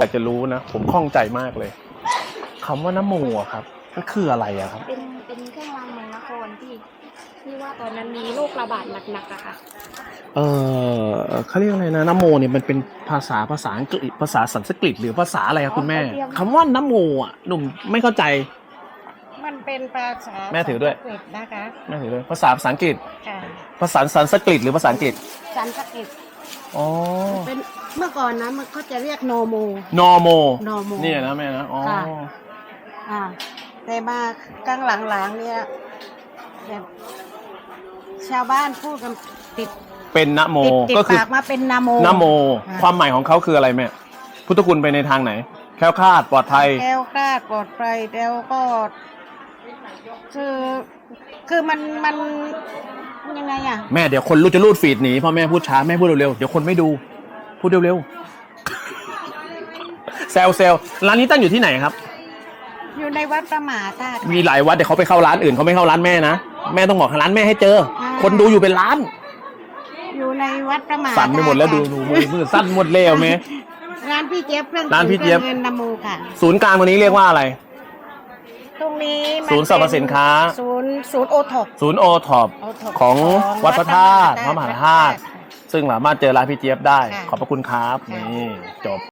อยากจะรู้นะ ผมข้องใจมากเลยคำว่าน้ำโมอะครับมันคืออะไรอะครับ เป็นเป็นเครื่องรางเมืองนครที่ที่ว่าตอนนั้นมีโรคระบาดหนักๆอะค่ะ เออเขาเรียกอะไรนะน้ำโมเนี่ยมันเป็นภาษาภาษาอังกฤษภาษาสันสกฤตหรือภาษาอะไรครับคุณแม่อ๋อเขาเตรียมคำว่าน้ำโมอะหนุ่มไม่เข้าใจ มันเป็นภาษาแม่ถือด้วยสันสกฤตนะคะไม่ถือเลยภาษาภาษาอังกฤษค่ะภาษาสันสกฤตหรือภาษาอังกฤษสันสกฤต อ๋อเป็นเมื่อก่อนนะมันเขาจะเรียกโนโม นอโมโนโมเนี่ยนะแม่นะอ๋อค่ะ อ่า แต่มากลางหลังๆเนี่ยแบบชาวบ้านพูดกันติดเป็นนะโมติดติดก็คือปากมาเป็นนาโม นะโมค่ะความหมายของเขาคืออะไรแม่พุทธคุณไปในทางไหน แคล้วคลาดปลอดภัย แก้วคลาดปลอดภัยแล้วก็คือคือมันมัน ยังไงอะ แม่เดี๋ยวคนรู้จะรูดฟีดหนีพ่อแม่พูดช้าแม่พูดเร็วๆเดี๋ยวคนไม่ดู พูดเร็วๆแซลเซลร้านนี้ตั้งอยู่ที่ไหนครับ อยู่ในวัดประมาธาตุมีหลายวัดแต่เขาไปเข้าร้านอื่นเขาไม่เข้าร้านแม่นะแม่ต้องบอกร้านแม่ให้เจอ คนดูอยู่เป็นล้าน อยู่ในวัดประมาสั่นไปหมดแล้วดูดูมือมือสั้นหมดแล้วแม่ร้านพี่เจี๊ยบเครื่องร้านพี่เจี๊ยบครื่องเงินนาโมค่ะ ศูนย์กลางตรงนี้เรียกว่าอะไร ตรงนี้มัศูนย์สรรพสินค้า ศูนย์ศูนย์โอท็อป ศูนย์โอท็อปของวัดพระธาตุพระมหาธาตุซึ่งสามารถเจอร้านพี่เจี๊ยบได้ ค่ะ ขอบพระคุณครับค่ะนี่จบ